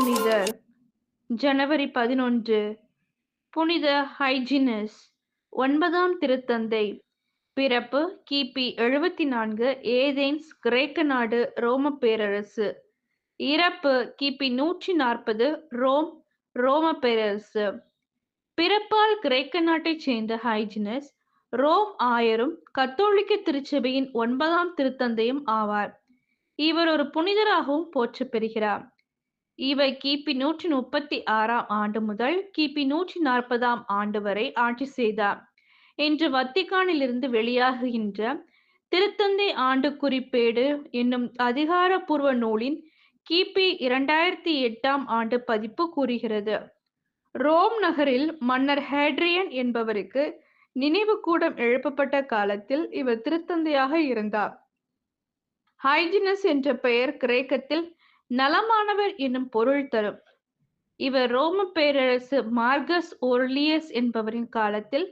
புனிதர். ஜனவரி பதினொன்று. புனித ஹைஜினஸ். ஒன்பதாம் திருத்தந்தை. பிறப்பு கிபி எழுபத்தி நான்கு ஏதேன்ஸ் கிரேக்க நாடு ரோம பேரரசு. இறப்பு கிபி நூற்றி நாற்பது ரோம் ரோம பேரரசு. பிறப்பால் கிரேக்க நாட்டைச் சேர்ந்த ஹைஜினஸ் ரோம் ஆயரும் கத்தோலிக்க திருச்சபையின் ஒன்பதாம் திருத்தந்தையும் ஆவார். இவர் ஒரு புனிதராகவும் போற்ற பெறுகிறார். இவை கிபி நூற்றி முப்பத்தி ஆறாம் ஆண்டு முதல் கிபி நூற்றி நாற்பதாம் ஆண்டு வரை ஆட்சி செய்தார் இன்று இருந்து வெளியாகுகின்ற திருத்தந்தை ஆண்டு குறிப்பேடு என்னும் அதிகாரப்பூர்வ நூலின் கிபி இரண்டாயிரத்தி எட்டாம் ஆண்டு பதிப்பு கூறுகிறது. ரோம் நகரில் மன்னர் ஹேட்ரியன் என்பவருக்கு நினைவு கூடம் எழுப்பப்பட்ட காலத்தில் இவர் திருத்தந்தையாக இருந்தார். ஹைஜினஸ் என்ற பெயர் கிரேக்கத்தில் நலமானவர் என்னும் பொருள் தரும். இவர் ரோம பேரரசு மார்கஸ் ஓர்லியஸ் என்பவரின் காலத்தில்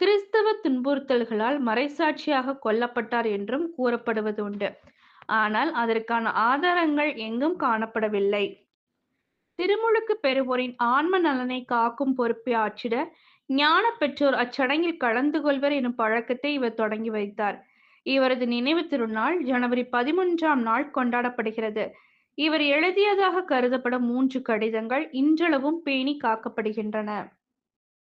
கிறிஸ்தவ துன்புறுத்தல்களால் மறைசாட்சியாக கொல்லப்பட்டார் என்றும் கூறப்படுவது உண்டு. ஆனால் அதற்கான ஆதாரங்கள் எங்கும் காணப்படவில்லை. திருமுழுக்கு பெறுவோரின் ஆன்ம நலனை காக்கும் பொறுப்பை ஆற்றிட ஞான பெற்றோர் அச்சடங்கில் கலந்து கொள்வர் எனும் பழக்கத்தை இவர் தொடங்கி வைத்தார். இவரது நினைவு திருநாள் ஜனவரி பதிமூன்றாம் நாள் கொண்டாடப்படுகிறது. இவர் எழுதியதாக கருதப்படும் மூன்று கடிதங்கள் இன்றளவும் பேணி காக்கப்படுகின்றன.